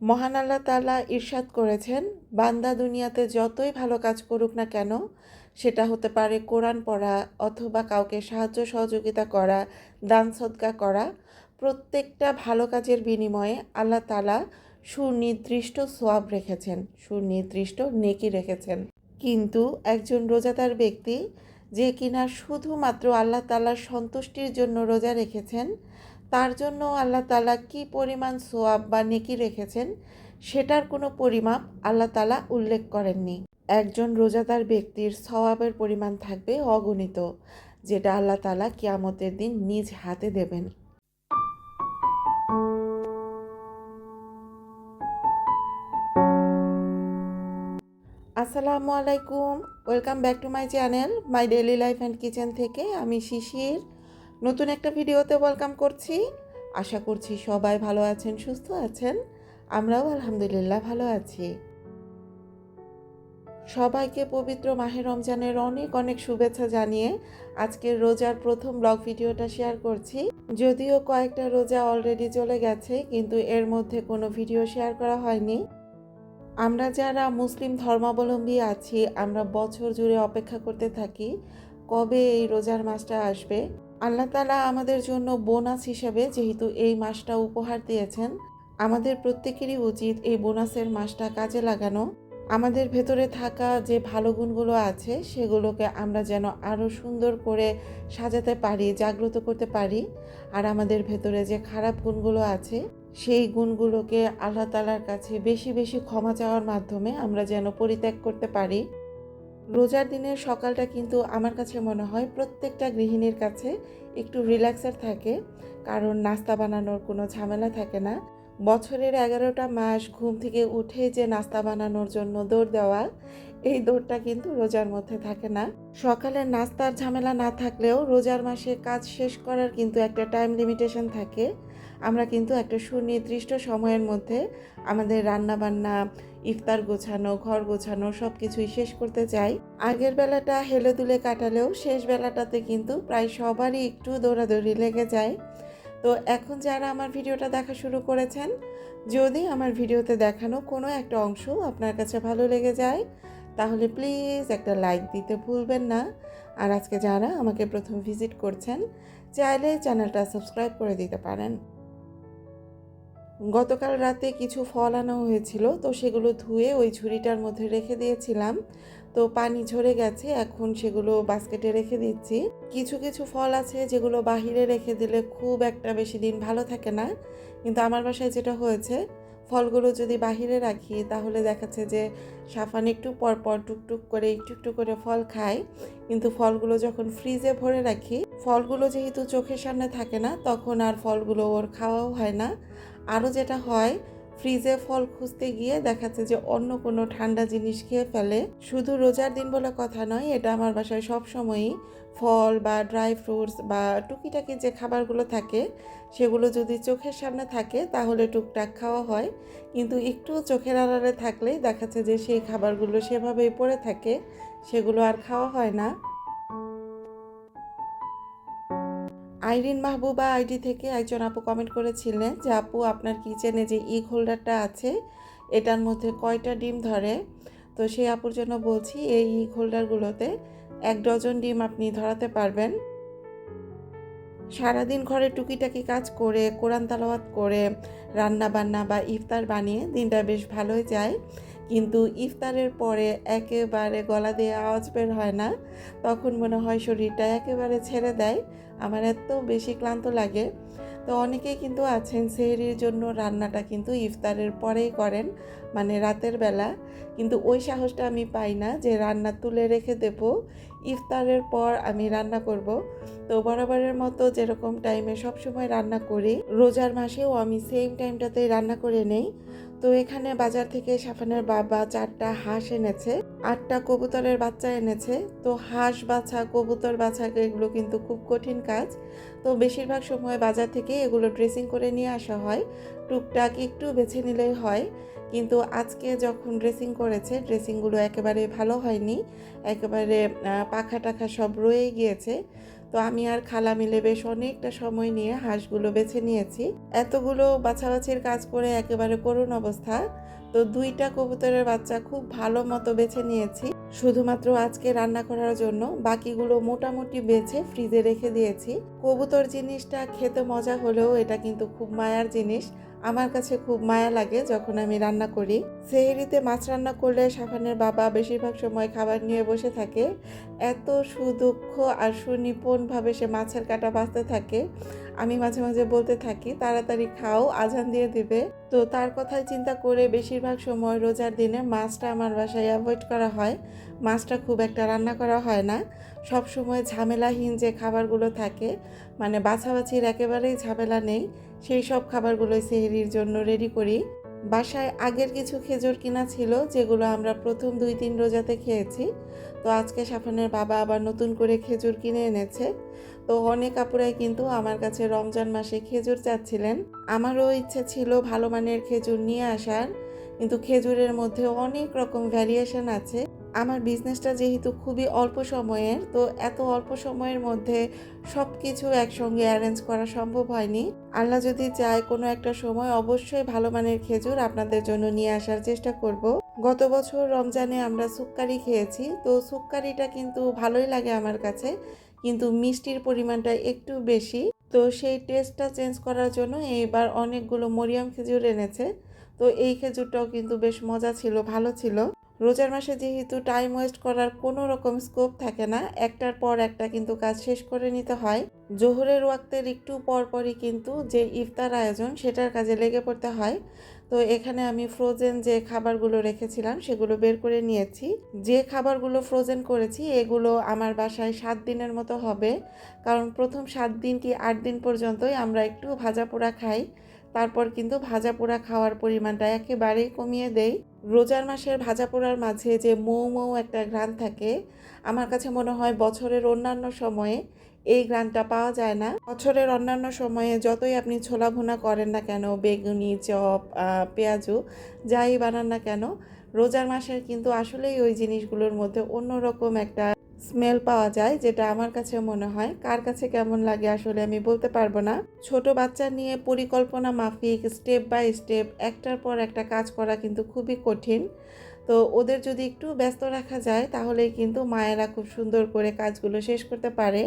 মহান আল্লাহ তাআলা ইরশাদ করেছেন, বান্দা দুনিয়াতে যতই ভালো কাজ করুক না কেন, সেটা হতে পারে কোরআন পড়া অথবা কাউকে সাহায্য সহযোগিতা করা, দান সদকা করা। প্রত্যেকটা ভালো কাজের বিনিময়ে আল্লাহ তালা সুনির্দিষ্ট সোয়াব রেখেছেন, সুনির্দিষ্ট নেকি রেখেছেন। কিন্তু একজন রোজাদার ব্যক্তি যে কিনা শুধুমাত্র আল্লাহ তাআলার সন্তুষ্টির জন্য রোজা রেখেছেন তার জন্য আল্লাহ তাআলা কি পরিমাণ সোয়াব বা নেকি রেখেছেন, সেটার কোনো পরিমাপ আল্লাহ তাআলা উল্লেখ করেননি। একজন রোজাদার ব্যক্তির সওয়াবের পরিমাণ থাকবে অগণিত, যেটা আল্লাহ তাআলা কিয়ামতের দিন নিজ হাতে দেবেন। আসসালামু আলাইকুম, welcome back to my channel, my daily life and kitchen থেকে আমি শিশির। নতুন একটা ভিডিওতে ওয়েলকাম করছি। আশা করছি সবাই ভালো আছেন, সুস্থ আছেন। আমরাও আলহামদুলিল্লাহ ভালো আছি। সবাইকে পবিত্র মাহে রমজানের অনেক অনেক শুভেচ্ছা জানিয়ে আজকের রোজার প্রথম ব্লগ ভিডিওটা শেয়ার করছি। যদিও কয়েকটা রোজা অলরেডি চলে গেছে, কিন্তু এর মধ্যে কোনো ভিডিও শেয়ার করা হয়নি। আমরা যারা মুসলিম ধর্মাবলম্বী আছি, আমরা বছর জুড়ে অপেক্ষা করতে থাকি, কবে এই রোজার মাসটা আসবে? আল্লাহ তালা আমাদের জন্য বোনাস হিসাবে যেহেতু এই মাসটা উপহার দিয়েছেন, আমাদের প্রত্যেকেরই উচিত এই বোনাসের মাসটা কাজে লাগানো। আমাদের ভেতরে থাকা যে ভালো গুণগুলো আছে, সেগুলোকে আমরা যেন আরও সুন্দর করে সাজাতে পারি, জাগ্রত করতে পারি। আর আমাদের ভেতরে যে খারাপ গুণগুলো আছে, সেই গুণগুলোকে আল্লাহ তালার কাছে বেশি বেশি ক্ষমা চাওয়ার মাধ্যমে আমরা যেন পরিত্যাগ করতে পারি। রোজার দিনের সকালটা কিন্তু আমার কাছে মনে হয় প্রত্যেকটা গৃহিণীর কাছে একটু রিল্যাক্সের থাকে। কারণ নাস্তা বানানোর কোনো ঝামেলা থাকে না। বছরের এগারোটা মাস ঘুম থেকে উঠে যে নাস্তা বানানোর জন্য দৌড় দেওয়া, এই দৌড়টা কিন্তু রোজার মধ্যে থাকে না। সকালে নাস্তার ঝামেলা না থাকলেও রোজার মাসে কাজ শেষ করার কিন্তু একটা টাইম লিমিটেশন থাকে। আমরা কিন্তু একটা সুনির্দিষ্ট সময়ের মধ্যে আমাদের রান্না বান্না ইফতার গোছানো, ঘর গোছানো সব কিছুই শেষ করতে চাই। আগের বেলাটা হেলে দুলে কাটালেও শেষ বেলাটাতে কিন্তু প্রায় সবারই একটু দৌড়াদৌড়ি লেগে যায়। তো এখন যারা আমার ভিডিওটা দেখা শুরু করেছেন, যদি আমার ভিডিওতে দেখানো কোনো একটা অংশ আপনার কাছে ভালো লেগে যায়, তাহলে প্লিজ একটা লাইক দিতে ভুলবেন না। আর আজকে যারা আমাকে প্রথম ভিজিট করছেন, চাইলে চ্যানেলটা সাবস্ক্রাইব করে দিতে পারেন। গতকাল রাতে কিছু ফল আনা হয়েছিল, তো সেগুলো ধুয়ে ওই ঝুড়িটার মধ্যে রেখে দিয়েছিলাম। তো পানি ঝরে গেছে, এখন সেগুলো বাস্কেটে রেখে দিচ্ছি। কিছু কিছু ফল আছে যেগুলো বাহিরে রেখে দিলে খুব একটা বেশি দিন ভালো থাকে না, কিন্তু আমার বাসায় যেটা হয়েছে, ফলগুলো যদি বাহিরে রাখি, তাহলে দেখাচ্ছে যে সাফান একটু পর পর টুকটুক করে, একটু একটু করে ফল খায় কিন্তু ফলগুলো যখন ফ্রিজে ভরে রাখি, ফলগুলো যেহেতু চোখের সামনে থাকে না, তখন আর ফলগুলো ওর খাওয়াও হয় না। আরও যেটা হয়, ফ্রিজে ফল খুঁজতে গিয়ে দেখাচ্ছে যে অন্য কোনো ঠান্ডা জিনিস খেয়ে ফেলে। শুধু রোজার দিন বলে কথা নয়, এটা আমার বাসায় সব সময়ই। ফল বা ড্রাই ফ্রুটস বা টুকিটাকি যে খাবারগুলো থাকে, সেগুলো যদি চোখের সামনে থাকে তাহলে টুকটাক খাওয়া হয়। কিন্তু একটু চোখের আড়ালে থাকলে দেখাচ্ছে যে সেই খাবারগুলো সেভাবেই পড়ে থাকে, সেগুলো আর খাওয়া হয় না। আইরিন মাহবুবা আইডি থেকে একজন আপু কমেন্ট করেছিলেন যে, আপু, আপনার কিচেনে যে ইগ হোল্ডারটা আছে, এটার মধ্যে কয়টা ডিম ধরে? তো সেই আপুর জন্য বলছি, এই ইগ হোল্ডারগুলোতে এক ডজন ডিম আপনি ধরাতে পারবেন। সারাদিন ঘরে টুকিটাকি কাজ করে, কোরআন তালাওয়াত করে রান্না বান্না বা ইফতার বানিয়ে দিনটা বেশ ভালোই যায়। কিন্তু ইফতারের পরে একেবারে গলা দিয়ে আওয়াজ বের হয় না। তখন মনে হয় শরীরটা একেবারে ছেড়ে দেয়। আমার এত বেশি ক্লান্ত লাগে। তো অনেকেই কিন্তু আছেন সেহরির জন্য রান্নাটা কিন্তু ইফতারের পরেই করেন মানে রাতের বেলা। কিন্তু ওই সাহসটা আমি পাই না যে রান্না তুলে রেখে দেব, ইফতারের পর আমি রান্না করব। তো বরাবরের মতো যেরকম টাইমে সবসময় রান্না করি, রোজার মাসেও আমি সেম টাইমটাতে রান্না করে নেই। তো এখানে বাজার থেকে সাফানের বাবা চারটা হাঁস এনেছে, আটটা কবুতরের বাচ্চা এনেছে। তো হাঁস বাছা, কবুতর বাছা এগুলো কিন্তু খুব কঠিন কাজ। তো বেশিরভাগ সময় বাজার থেকে এগুলো ড্রেসিং করে নিয়ে আসা হয়। টুকটাক একটু বেছে নিলেই হয়। কিন্তু আজকে যখন ড্রেসিং করেছে ড্রেসিংগুলো একেবারে ভালো হয়নি। একেবারে পাখা টাখা সব রয়ে গিয়েছে। তো আমি আর খালা মিলে বেশ অনেকটা সময় নিয়ে হাঁসগুলো বেছে নিয়েছি। এতগুলো বাছাবাছির কাজ করে একেবারে করুণ অবস্থা। তো দুইটা কবুতরের বাচ্চা খুব ভালো মতো বেছে নিয়েছি। শুধুমাত্র আজকে রান্না করার জন্য বাকিগুলো মোটামুটি বেছে ফ্রিজে রেখে দিয়েছি। কবুতর জিনিসটা খেতে মজা হলেও এটা কিন্তু খুব মায়ার জিনিস। আমার কাছে খুব মায়া লাগে যখন আমি রান্না করি। সেহেরিতে মাছ রান্না করলে সাফানের বাবা বেশিরভাগ সময় খাবার নিয়ে বসে থাকে। এত সুদক্ষ আর সুনিপুণভাবে সে মাছের কাটা বাঁচতে থাকে। আমি মাঝে মাঝে বলতে থাকি, তাড়াতাড়ি খাও, আজান দিয়ে দিবে। তো তার কথাই চিন্তা করে বেশিরভাগ সময় রোজার দিনে মাছটা আমার বাসায় অ্যাভয়েড করা হয়। মাছটা খুব একটা রান্না করা হয় না। সব সময় ঝামেলাহীন যে খাবারগুলো থাকে মানে বাছাবাছির একেবারেই ঝামেলা নেই, সেই সব খাবারগুলোই সেহরির জন্য রেডি করি। বাসায় আগের কিছু খেজুর কিনা ছিল, যেগুলো আমরা প্রথম দুই তিন রোজাতে খেয়েছি। তো আজকে সাফানের বাবা আবার নতুন করে খেজুর কিনে এনেছে। তো অনেক আপুরাই কিন্তু আমার কাছে রমজান মাসে খেজুর চাচ্ছিলেন। আমারও ইচ্ছে ছিল ভালো মানের খেজুর নিয়ে আসার, কিন্তু খেজুরের মধ্যে অনেক রকম ভ্যারিয়েশন আছে। আমার বিজনেসটা যেহেতু খুবই অল্প সময়ের, তো এত অল্প সময়ের মধ্যে সব কিছু একসঙ্গে অ্যারেঞ্জ করা সম্ভব হয়নি। আল্লাহ যদি চায় কোনো একটা সময় অবশ্যই ভালো মানের খেজুর আপনাদের জন্য নিয়ে আসার চেষ্টা করব। গত বছর রমজানে আমরা সুক্কারি খেয়েছি, তো সুক্কারিটা কিন্তু ভালোই লাগে আমার কাছে, কিন্তু মিষ্টির পরিমাণটা একটু বেশি। তো সেই টেস্টটা চেঞ্জ করার জন্য এইবার অনেকগুলো মরিয়াম খেজুর এনেছে, তো এই খেজুরটাও কিন্তু বেশ মজা ছিল, ভালো ছিল। রোজার মাসে যেহেতু টাইম ওয়েস্ট করার কোনো রকম স্কোপ থাকে না, একটার পর একটা কিন্তু কাজ শেষ করে নিতে হয়। জোহরের ওয়াক্তের একটু পর পরই কিন্তু যে ইফতার আয়োজন সেটার কাজে লেগে পড়তে হয়। তো এখানে আমি ফ্রোজেন যে খাবারগুলো রেখেছিলাম সেগুলো বের করে নিয়েছি। যে খাবারগুলো ফ্রোজেন করেছি এগুলো আমার বাসায় সাত দিনের মতো হবে। কারণ প্রথম সাত দিন কি আট দিন পর্যন্তই আমরা একটু ভাজা পোড়া খাই। তারপর কিন্তু ভাজা পোড়া খাওয়ার পরিমাণটা একেবারেই কমিয়ে দেই। রোজার মাসের ভাজা পোড়ার মাঝে যে মৌ মৌ একটা ঘ্রাণ থাকে, আমার কাছে মনে হয় বছরের অন্যান্য সময়ে এই গ্রানটা পাওয়া যায় না। বছরের অন্যান্য সময়ে যতই আপনি ছোলা ভুনা করেন না কেন, বেগুনি, চপ পেঁয়াজু, যাই বানান না কেন, রোজার মাসের কিন্তু আসলেই ওই জিনিসগুলোর মধ্যে অন্যরকম একটা স্মেল পাওয়া যায়, যেটা আমার কাছে মনে হয়। কার কাছে কেমন লাগে আসলে আমি বলতে পারব না। ছোট বাচ্চা নিয়ে পরিকল্পনা মাফিক স্টেপ বাই স্টেপ একটার পর একটা কাজ করা কিন্তু খুবই কঠিন। তো ওদের যদি একটু ব্যস্ত রাখা যায়, তাহলেই কিন্তু মায়েরা খুব সুন্দর করে কাজগুলো শেষ করতে পারে।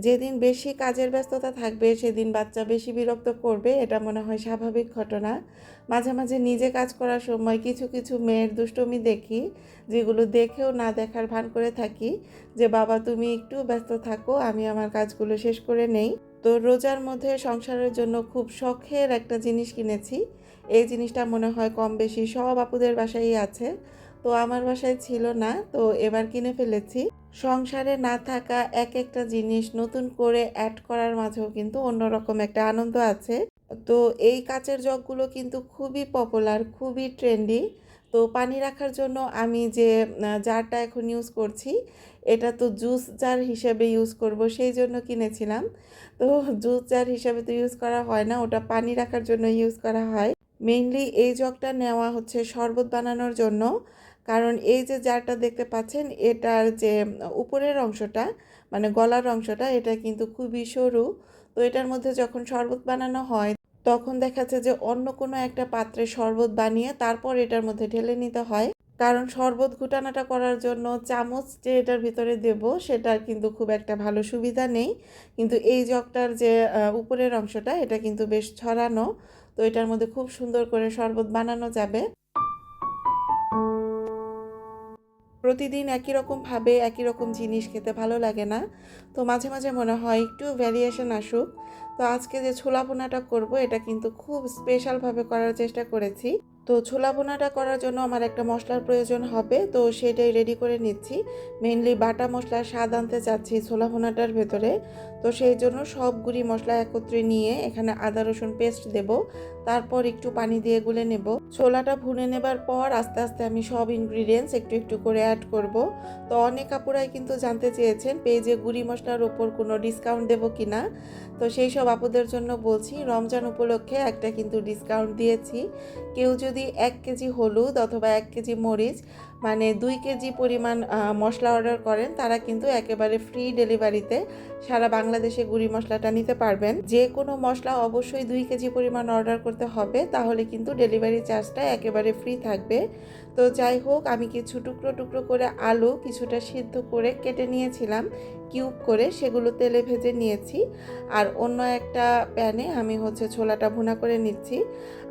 যেদিন বেশি কাজের ব্যস্ততা থাকবে, সেদিন বাচ্চা বেশি বিরক্ত করবে, এটা মনে হয় স্বাভাবিক ঘটনা। মাঝে মাঝে নিজে কাজ করার সময় কিছু কিছু মেয়ের দুষ্টমি দেখি, যেগুলো দেখেও না দেখার ভান করে থাকি যে, বাবা, তুমি একটু ব্যস্ত থাকো, আমি আমার কাজগুলো শেষ করে নেই। তো রোজার মধ্যে সংসারের জন্য খুব শখের একটা জিনিস কিনেছি। এই জিনিসটা মনে হয় কম বেশি সব আপুদের বাসায় আছে। তো আমার বাসায় ছিল না, তো এবার কিনে ফেলেছি। সংসারে না থাকা এক একটা জিনিস নতুন করে অ্যাড করার মাঝেও কিন্তু অন্যরকম একটা আনন্দ আছে। তো এই কাচের জগগুলো কিন্তু খুবই পপুলার খুবই ট্রেন্ডি তো পানি রাখার জন্য আমি যে জারটা এখন ইউজ করছি, এটা তো জুস জার হিসেবে ইউজ করব, সেই জন্য কিনেছিলাম। তো জুস জার হিসেবে তো ইউজ করা হয় না, ওটা পানি রাখার জন্য ইউজ করা হয়। মেইনলি এই জগটা নেওয়া হচ্ছে শরবত বানানোর জন্য। কারণ এই যে জারটা দেখতে পাচ্ছেন, এটার যে উপরের অংশটা মানে গলার অংশটা, এটা কিন্তু খুবই সরু। তো এটার মধ্যে যখন শরবত বানানো হয়, তখন দেখা যাচ্ছে যে অন্য কোনো একটা পাত্রে শরবত বানিয়ে তারপর এটার মধ্যে ঢেলে নিতে হয়। কারণ শরবত ঘুটানাটা করার জন্য চামচ যে এটার ভিতরে দেব, সেটার কিন্তু খুব একটা ভালো সুবিধা নেই। কিন্তু এই জগটার যে উপরের অংশটা, এটা কিন্তু বেশ ছড়ানো। তো এটার মধ্যে খুব সুন্দর করে শরবত বানানো যাবে। প্রতিদিন একই রকমভাবে একই রকম জিনিস খেতে ভালো লাগে না। তো মাঝে মাঝে মনে হয় একটু ভ্যারিয়েশন আসুক। তো আজকে যে ছোলা পোনাটা করব, এটা কিন্তু খুব স্পেশালভাবে করার চেষ্টা করেছি। তো ছোলা ভুনাটা করার জন্য আমার একটা মশলার প্রয়োজন হবে, তো সেটাই রেডি করে নিচ্ছি। মেনলি বাটা মশলার স্বাদ আনতে চাচ্ছি ছোলা ভুনাটার ভেতরে। তো সেই জন্য সব গুঁড়ি মশলা একত্রে নিয়ে এখানে আদা, রসুন পেস্ট দেব। তারপর একটু পানি দিয়ে গুলে নেব। ছোলাটা ভুনে নেবার পর আস্তে আস্তে আমি সব ইনগ্রিডিয়েন্টস একটু একটু করে অ্যাড করব। তো অনেক আপুরাই কিন্তু জানতে চেয়েছেন পেজে গুঁড়ি মশলার ওপর কোনো ডিসকাউন্ট দেবো কি না তো সেই সব আপুদের জন্য বলছি, রমজান উপলক্ষে একটা কিন্তু ডিসকাউন্ট দিয়েছি। কেউ যদি যদি এক কেজি হলুদ অথবা এক কেজি মরিচ মানে দুই কেজি পরিমাণ মশলা অর্ডার করেন, তারা কিন্তু একেবারে ফ্রি ডেলিভারিতে সারা বাংলাদেশে গুঁড়ি মশলাটা নিতে পারবেন। যে কোনো মশলা অবশ্যই দুই কেজি পরিমাণ অর্ডার করতে হবে, তাহলে কিন্তু ডেলিভারি চার্জটা একেবারে ফ্রি থাকবে। তো যাই হোক, আমি কিছু টুকরো টুকরো করে আলু কিছুটা সিদ্ধ করে কেটে নিয়েছিলাম কিউব করে সেগুলো তেলে ভেজে নিয়েছি। আর অন্য একটা প্যানে আমি হচ্ছে ছোলাটা ভুনা করে নিচ্ছি।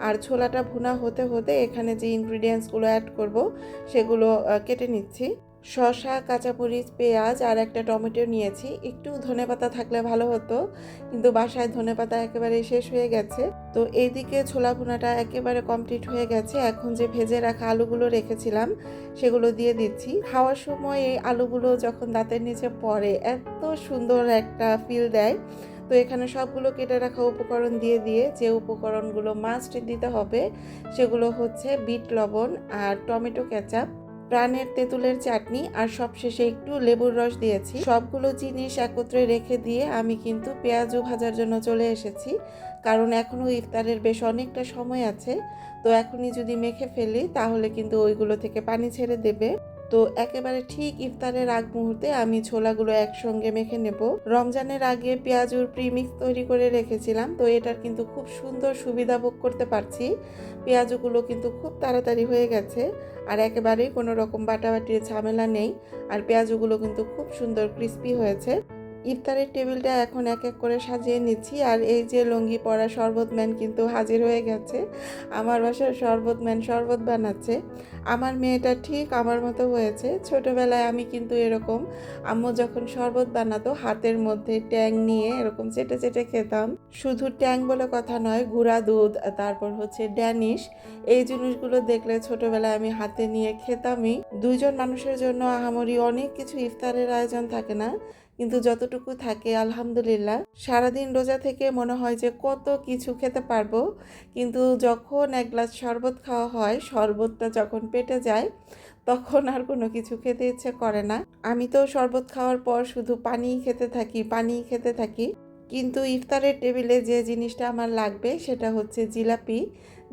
আর ছোলাটা ভুনা হতে হতে এখানে যে ইনগ্রিডিয়েন্টসগুলো অ্যাড করব, সেগুলো আহ, কেটে নিচ্ছি। শসা কাঁচামরিচ পেঁয়াজ আর একটা টমেটো নিয়েছি। একটু ধনেপাতা থাকলে ভালো হতো কিন্তু বাসায় ধনেপাতা একেবারে শেষ হয়ে গেছে। তো এইদিকে ছোলা ভুনাটা একেবারে কমপ্লিট হয়ে গেছে। এখন যে ভেজে রাখা আলুগুলো রেখেছিলাম সেগুলো দিয়ে দিচ্ছি। খাওয়ার সময় এই আলুগুলো যখন দাঁতের নিচে পড়ে এত সুন্দর একটা ফিল দেয়। তো এখানে সবগুলো কেটে রাখা উপকরণ দিয়ে দিয়ে যে উপকরণগুলো মাস্ট দিতে হবে সেগুলো হচ্ছে বিট লবণ আর টমেটো কেচাপ। প্রাণের তেঁতুলের চাটনি আর সবশেষে একটু লেবুর রস দিয়েছি। সবগুলো জিনিস একত্রে রেখে দিয়ে আমি কিন্তু পেঁয়াজও ভাজার জন্য চলে এসেছি। কারণ এখনও ইফতারের বেশ অনেকটা সময় আছে। তো এখনই যদি মেখে ফেলি, তাহলে কিন্তু ওইগুলো থেকে পানি ছেড়ে দেবে। তো একেবারে ঠিক ইফতারের আগ মুহূর্তে আমি ছোলাগুলো একসঙ্গে মেখে নেব। রমজানের আগে পেঁয়াজুর প্রিমিক্স তৈরি করে রেখেছিলাম, তো এটার কিন্তু খুব সুন্দর সুবিধা ভোগ করতে পারছি। পেঁয়াজগুলো কিন্তু খুব তাড়াতাড়ি হয়ে গেছে আর একেবারেই কোনো রকম বাটাবাটির ঝামেলা নেই, আর পেঁয়াজগুলো কিন্তু খুব সুন্দর ক্রিস্পি হয়েছে। ইফতারের টেবিলটা এখন এক এক করে সাজিয়ে নিচ্ছি, আর এই যে লুঙ্গি পরা শরবত ম্যান কিন্তু হাজির হয়ে গেছে। আমার বাসার শরবত ম্যান শরবত বানাচ্ছে। আমার মেয়েটা ঠিক আমার মতো হয়েছে। ছোটবেলায় আমি কিন্তু এরকম আম্মু যখন শরবত বানাতো, হাতের মধ্যে ট্যাং নিয়ে এরকম চেটে চেটে খেতাম। শুধু ট্যাং বলে কথা নয়, গুঁড়া দুধ, তারপর হচ্ছে ড্যানিশ, এই জিনিসগুলো দেখলে ছোটবেলায় আমি হাতে নিয়ে খেতামই। দুইজন মানুষের জন্য আহামরি অনেক কিছু ইফতারের আয়োজন থাকে না। কিন্তু যতটুকু থাকে, আলহামদুলিল্লাহ। সারাদিন রোজা থেকে মনে হয় যে কত কিছু খেতে পারব, কিন্তু যখন এক গ্লাস শরবত খাওয়া হয়, শরবতটা যখন পেটে যায়, তখন আর কোনো কিছু খেতে ইচ্ছে করে না। আমি তো শরবত খাওয়ার পর শুধু পানিই খেতে থাকি, পানিই খেতে থাকি। কিন্তু ইফতারের টেবিলে যে জিনিসটা আমার লাগবে, সেটা হচ্ছে জিলাপি।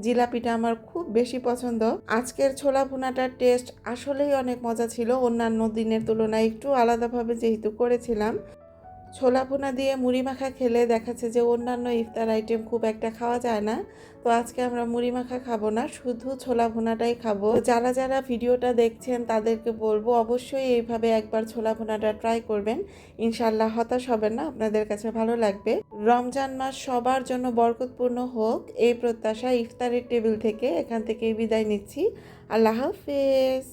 জিলাপিটা আমার খুব বেশি পছন্দ। আজকের ছোলা ভুনাটার টেস্ট আসলেই অনেক মজা ছিল। অন্যান্য দিনের তুলনায় একটু আলাদাভাবে যেহেতু করেছিলাম। ছোলা ভুনা দিয়ে মুড়ি মাখা খেলে দেখাচ্ছে যে অন্যান্য ইফতার আইটেম খুব একটা খাওয়া যায় না। তো আজকে আমরা মুড়ি মাখা খাব না, শুধু ছোলা ভুনাটাই খাব। যারা যারা ভিডিওটা দেখছেন তাদেরকে বলব অবশ্যই এইভাবে একবার ছোলা ভুনাটা ট্রাই করবেন। ইনশাল্লাহ হতাশ হবেন না, আপনাদের কাছে ভালো লাগবে। রমজান মাস সবার জন্য বরকতপূর্ণ হোক, এই প্রত্যাশা ইফতারের টেবিল থেকে এখান থেকে বিদায় নিচ্ছি। আল্লাহ হাফেজ।